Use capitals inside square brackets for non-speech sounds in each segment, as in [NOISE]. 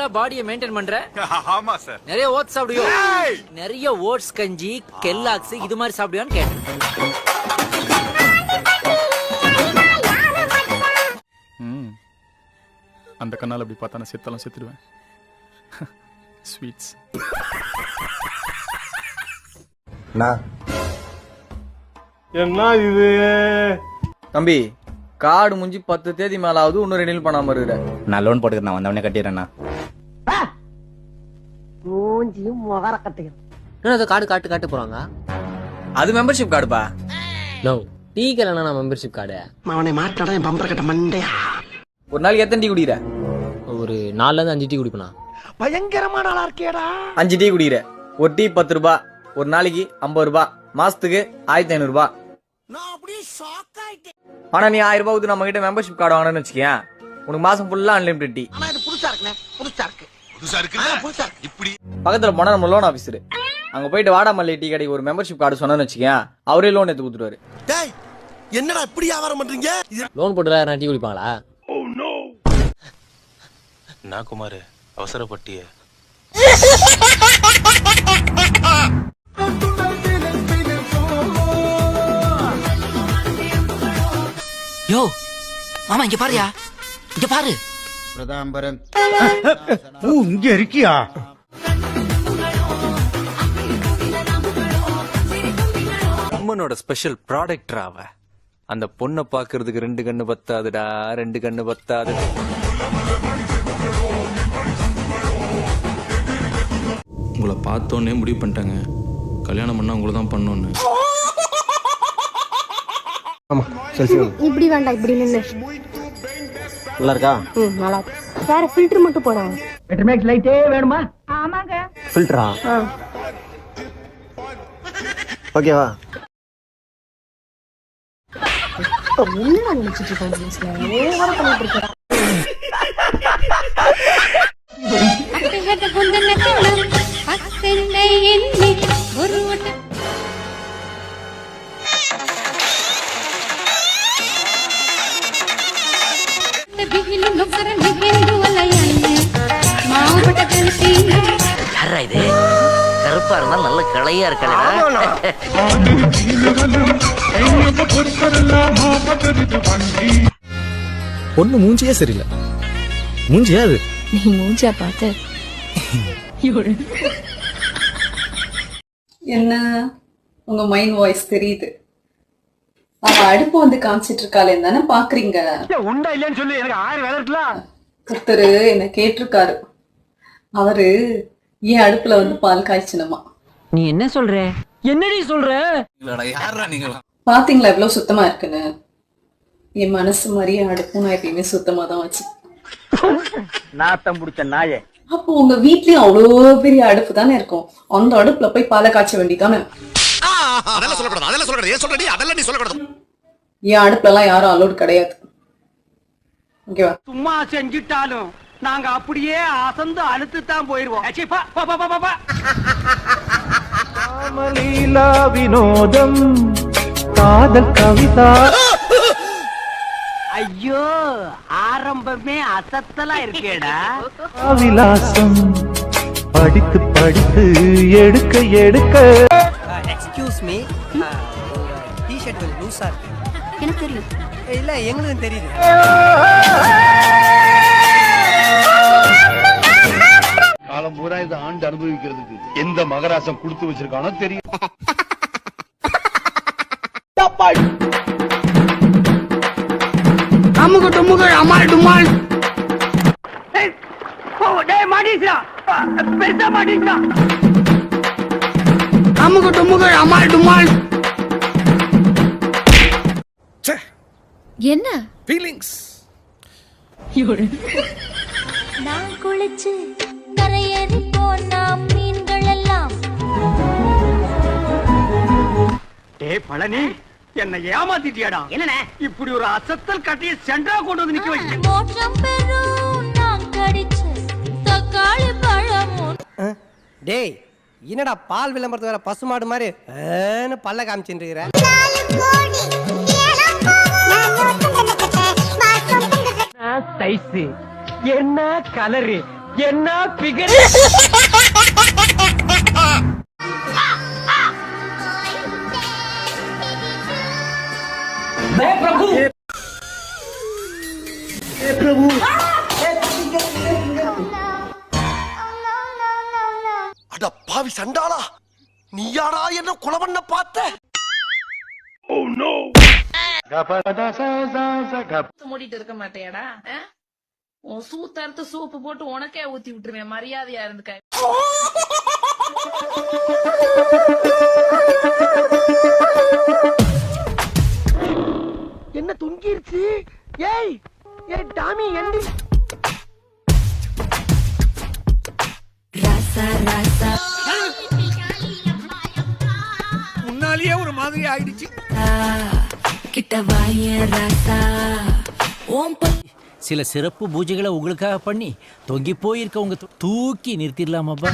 நல்ல பாடியை மெயின்டைன் பண்ற? [LAUGHS] ஆமா சார் நிறைய ஓட்ஸ் சாப்பிடுவியோ? நிறைய ஓட்ஸ் கஞ்சி கெல்லாக்ஸ் இது மாதிரி சாப்பிடுவியான்னு கேட்டேன். அந்த கண்ணால் அப்படி பார்த்தா நான் செத்தாலும் செத்துடுவேன் [LAUGHS] ஸ்வீட்ஸ் தம்பி காடு முடிஞ்சு பத்து தேதி மேல ஆகுது இன்னும் ரெனில் பண்ணாம இருக்கிற. நான் லோன் போட்டுக்கிறேன் வந்தவனே கட்டிடுறேண்ணா என்ன அதை கார்டு காட்டு காட்டு போறாங்க? அது மெம்பர்ஷிப் கார்டுப்பா நோ டீ கல்யாணம் மெம்பர்ஷிப் கார்டு அவனை மாட்டாடா என் பம்பர கட்ட மண்டையா? ஒரு நாளைக்கு எத்தனை டீ குடிக்கிற? ஒரு நாலுல இருந்து அஞ்சு டீ குடிப்பேனா? பயங்கரமான ஆளா இருக்கேடா அஞ்சு டீ குடிக்கிற. ஒரு டீ பத்து ரூபா ஒரு நாளைக்கு ஐம்பது ரூபா மாசத்துக்கு ஆயிரத்தி ஐநூறு ரூபாய் நான் அப்படியே ஷாக் ஆயிட்டேன். ஆனா நீ ஆயிரம் ரூபாய் ஊத்து நம்ம கிட்ட மெம்பர்ஷிப் கார்டு வாங்கணும்னு வச்சுக்கேன் உனக்கு மாசம் ஃபுல்லா அன்லிமிடெட் டீ. ஆனா இது புதுசா இருக்குண்ணே புதுசா இருக்கு. புதுசா இருக்கு புதுசா இருக்கு. இப்படி பக்கத்துல போனா நம்ம லோன் ஆபீசர் அங்க போயிட்டு வாடாமல்லி டீ கடைக்கு ஒரு மெம்பர்ஷிப் கார்டு சொன்னோன்னு வச்சுக்கேன் அவரே லோன் எடுத்து கொடுத்துருவாரு. டேய் என்னடா இப்படி வியாபாரம் பண்றீங்க? லோன் போட்டு யாரா டீ குடிப்பாங்களா? நான் குமார் அவசரப்பட்டிய. யோ மாமா இங்க பாருயா. இங்க பாரு. [LAUGHS] இங்க இருக்கியா? அம்மனோட ஸ்பெஷல் ப்ராடக்ட் அவ. அந்த பொண்ணை பாக்குறதுக்கு ரெண்டு கண்ணு பத்தாதுடா ரெண்டு கண்ணு பத்தாது. உங்களை பார்த்தோன்னே முடிவு பண்ணிட்டாங்க. கல்யாணம் பண்ணா உங்களை தான் பண்ணோன்னு. இப்படி வேண்டாம் இப்படி நின்னு நல்லா இருக்கா? ம் நல்லா இருக்கு. வேற ஃபில்டர் மட்டும் போடாங்க ஃபில்டரா ஆ ஓகேவா என்னடா நினைச்சிட்டு ஓவரா பண்ணிட்டு யாரா இது? கருப்பா இருந்தா நல்ல கிளையா இருக்கா பொண்ணு மூஞ்சியே சரியில்லை. மூஞ்சியா அது? நீ மூஞ்சியா பார்த்து. என்ன? உங்க மைண்ட் வாய்ஸ் தெரியுது. அவ அடுப்பு வந்து காமிச்சிட்டு இருக்காளேன்னு தானே பாக்குறீங்க. உண்டா இல்லையான்னு சொல்லி. எனக்கு ஆயிரம் வேலை ஒருத்தரு என்ன கேட்டிருக்காரு. அவரு ஏன் அடுப்புல வந்து பால் காய்ச்சணுமா நீ என்ன சொல்ற? என்னடி சொல்ற? பாத்தீங்களா எவ்வளவு சுத்தமா இருக்குன்னு? என் மனசு மாதிரியே அடுப்பும் நான் எப்பயுமே சுத்தமா தான் வச்சு நாத்தம் புடிச்ச நாயே. அப்போ உங்க வீட்லயும் அவ்வளோ பெரிய அடுப்பு தானே இருக்கும்? அந்த அடுப்புல போய் பாலை காய்ச்ச வேண்டியதானே அதெல்லாம் சொல்லக்கூடாது அதெல்லாம் சொல்லக்கூடாது. ஏன் சொல்றடி? அதெல்லாம் நீ சொல்லக்கூடாது. என் அடுப்புல எல்லாம் யாரும் அலோடு கிடையாது. ஓகேவா? சும்மா செஞ்சுட்டாலும் நாங்க அப்படியே அசந்து அழுத்து தான் போயிருவோம். ஏச்சி, பா, பா, பா, பா, பா, பா. லீலா வினோதம் காதல் கவிதா. ஐயோ ஆரம்பமே அசத்தலா இருக்கேடா. விலாசம் படித்து படித்து எடுக்க எடுக்க. Excuse me? டிஷர்ட் லூசா இருக்கு. எனக்கு தெரியும் இல்ல எங்களுக்கும் தெரியுது. அனுபவிக்கிறதுக்கு. எந்த மகராசம் கொடுத்து வச்சிருக்கானோ தெரியும். அமுக டுமுக அமால் டுமால். பெருசா மாட்டிச்சா அமுக டுமுக அமால் டுமால். என்ன? ஃபீலிங்ஸ் நான் குளிச்சு கரையேறி டேய் பழனி என்ன ஏமாத்திட்டியாடா. என்னண்ணே? இப்படி ஒரு அசத்தல் கட்டிய சென்டரா கொண்டு வந்து நிக்க வச்சு மோற்றம் பெறும் நான் கடிச்ச தக்காளி பழமும் டேய் என்னடா பால் விளம்பரத்து வர பசுமாடு மாதிரி ஏன்னு பல்ல காமிச்சுட்டு இருக்கிற சைஸ் என்ன கலரு என்ன பிகர் [LAUGHS] நீயாடா என்ன கொலை பண்ண பார்த்த மூடிட்டு இருக்க மாட்டேடா உன் சூத்தறுத்து சூப்பு போட்டு உனக்கே ஊத்தி விட்டுருவேன். மரியாதையா இருந்துக்க. சில சிறப்பு பூஜைகளை உங்களுக்காக பண்ணி தொங்கி போயிருக்க உங்க தூக்கி நிறுத்திடலாமாப்பா.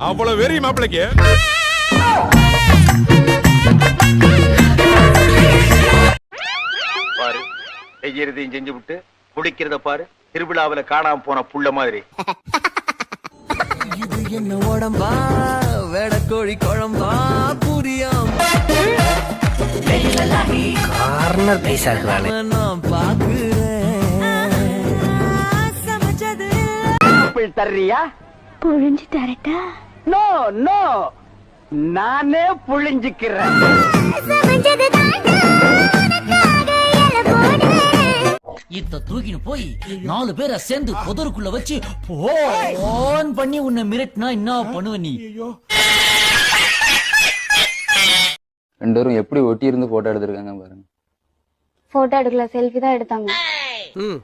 அவ்வளவு வெறி மாப்பிளைக்கு? பாரு செய்யறதையும் செஞ்சு விட்டு குடிக்கிறத பாரு திருவிழாவுல காணாம போன புள்ள மாதிரி. [LAUGHS] என்ன உடம்பா? வேடக்கோழி குழம்பா? புரியாம. கார்னர் பைசா நான் பாக்குறேன். தர்றியா? புழிஞ்சு தரட்டா நோ நோ நானே புழிஞ்சுக்கிறேன். இத்த தூக்கின்னு போய் நாலு பேரை சேர்ந்து புதருக்குள்ள வச்சு போன் பண்ணி உன்னை மிரட்டினா என்ன பண்ணுவ நீ? ரெண்டு பேரும் எப்படி ஒட்டி இருந்து போட்டோ எடுத்திருக்காங்க பாருங்க. போட்டோ எடுக்கல செல்ஃபி தான் எடுத்தாங்க. ம்.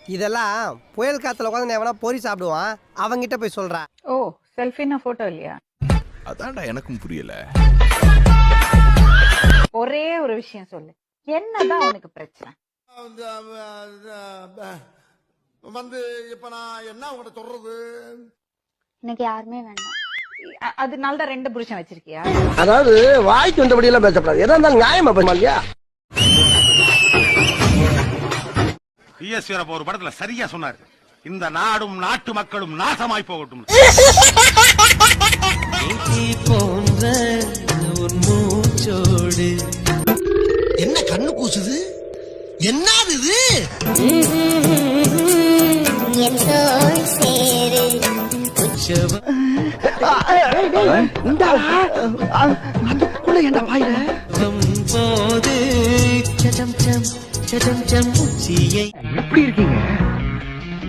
இதெல்லாம் புயல் காத்துல உட்காந்து எவனா பொறி சாப்பிடுவான் அவங்கிட்ட போய் சொல்றா. ஓ செல்ஃபின்னா போட்டோ இல்லையா? அதான்டா எனக்கும் புரியல. ஒரே ஒரு விஷயம் சொல்லு. என்னதான் உனக்கு பிரச்சனை? வந்து இப்ப நான் என்ன உங்கள்ட்ட சொல்றது? எனக்கு யாருமே வேண்டாம். அதனால தான் ரெண்டு புருஷன் வச்சிருக்கியா? அதாவது வாய்க்கு வந்தபடி எல்லாம் பேசப்படாது. எதா இருந்தாலும் நியாயமா பண்ணுமா இல்லையா பிஎஸ் ஒரு படத்துல சரியா சொன்னாரு. இந்த நாடும் நாட்டு மக்களும் நாசமாய் போகட்டும். என்ன கண்ணு கூசுது? என்னது இது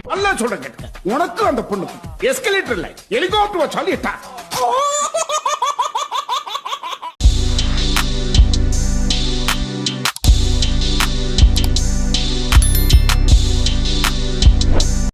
நல்லா சொல்றேன் உனக்கும் அந்த பொண்ணுக்கும் எஸ்கலேட்டர் இல்லை ஹெலிகாப்டர் வச்சாலும்